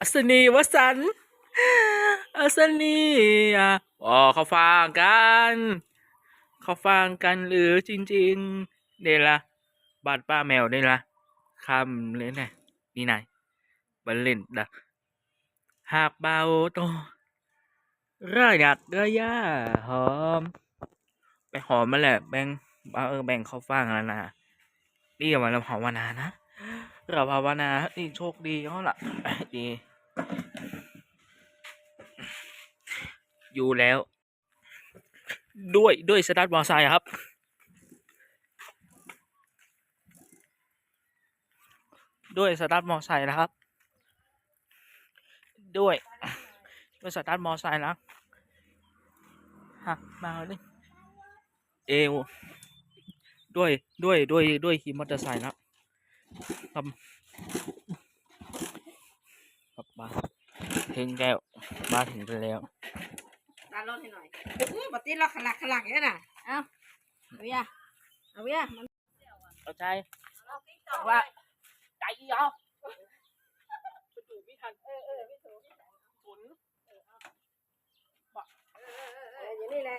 อัศนีวสันอัศนีอะอ๋อเขาฟังกัน เขาฟังกันหรือจริงๆเดละบาดป้าแมวเดละคำเลยนะนี่นายบันเล่นดะหากเบาโตระยัดระยะหอม ไปหอมมาแหละแบ่งเออแบ่งเขาฟังแล้วนะนี่กับมันเราภานานะ เราภาวนานี่โชคดีเขาละดี อยู่แล้ว ด้วยด้วยสตาร์ทมอไซค์ครับ ด้วยสตาร์ทมอไซค์นะครับ ด้วยด้วยสตาร์ทมอไซค์นะหักมาเลยเอวด้วยด้วยด้วยด้วยขี่มอเตอร์ไซค์นะ ครับครัาถึงแล้วมาถึงไปแล้วตาลดให้หน่อยอื้อบัติดเราขลักขลักเนี่ยนะเอาเอาเวียเอาเวียมันเอาใจว่าใจอีอ๋อคุณถูพี่ทันเออเออพี่ถูกฝนเออเออเอออย่างนี้แหละ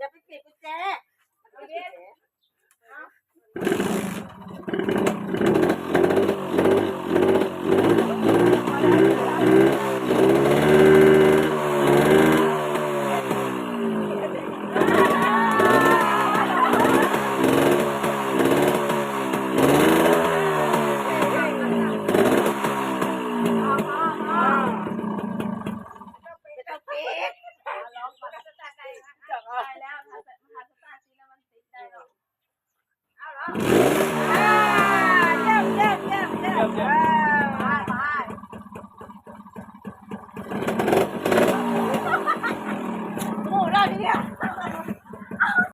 Double.